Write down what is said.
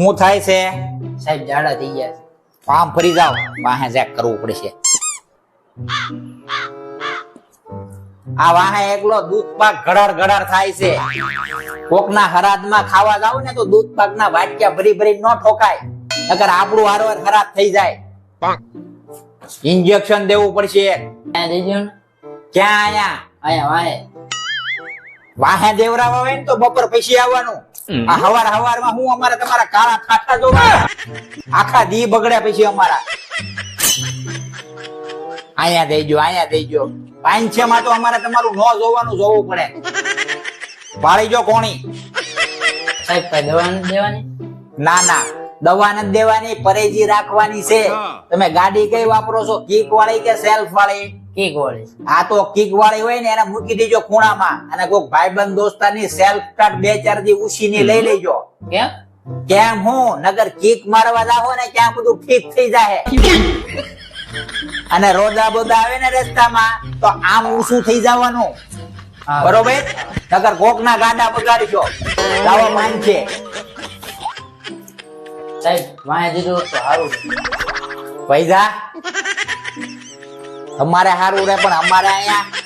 હું થાય છે? સાહેબ જાડા થઈ ગયા છે. આમ ફરી જાવ વાહે ચેક કરવું પડશે. આ વાહે એકલો દૂધ પાક ઘડાર ઘડાર થાય છે. કોકના હરાદમાં ખાવા જાવ ને તો દૂધ પાકના વાટક્યા ભરી ભરી ન ઠોકાય. અગર આપણું હારવાર ખરાબ થઈ જાય. ઇન્જેક્શન દેવું પડશે. ક્યાં આયા? અહીંયા વાહે. વાહે દેવરાવા આવે ને તો બપોર પછી આવવાનું. આ હવાર હવારમાં હું અમારા તમારા કાળા ખાટા જોવા આખા દી બગડ્યા પછી અમારા. અહીંયા દેજો અહીંયા દેજો. પાંચસે માં તો અમારે તમારું ન જોવાનું જોવું પડે. વાળી જો કોણી. સાહેબ કઈ દવા દેવાની? ના ના. દવા નથી દેવાની પરેજી રાખવાની છે. તમે ગાડી કઈ વાપરો છો? કીક વાળી કે સેલ્ફ વાળી? કેક વાળી. આ તો કિક વાળી હોય ને એને મૂકી દેજો ખૂણામાં અને કોઈક ભાઈબંધ દોસ્તારની સેલ્ફ સ્ટાર્ટ બે ચાર દી ઉછીની લઈ લેજો. કેમ? કેમ હું? નગર કિક મારવા જાહો ને ત્યાં બધું ઠીક થઈ જાય અને રોદા બોદા આવે ને રસ્તામાં તો આમ ઊંચું થઈ જવાનું. બરોબર? નગર કોક ના ગાડા બગાડશો દાવો માન છે સાહેબ વાંચી દીધું તો સારું. પૈસા તમારે સારું રહે પણ અમારે અહીંયા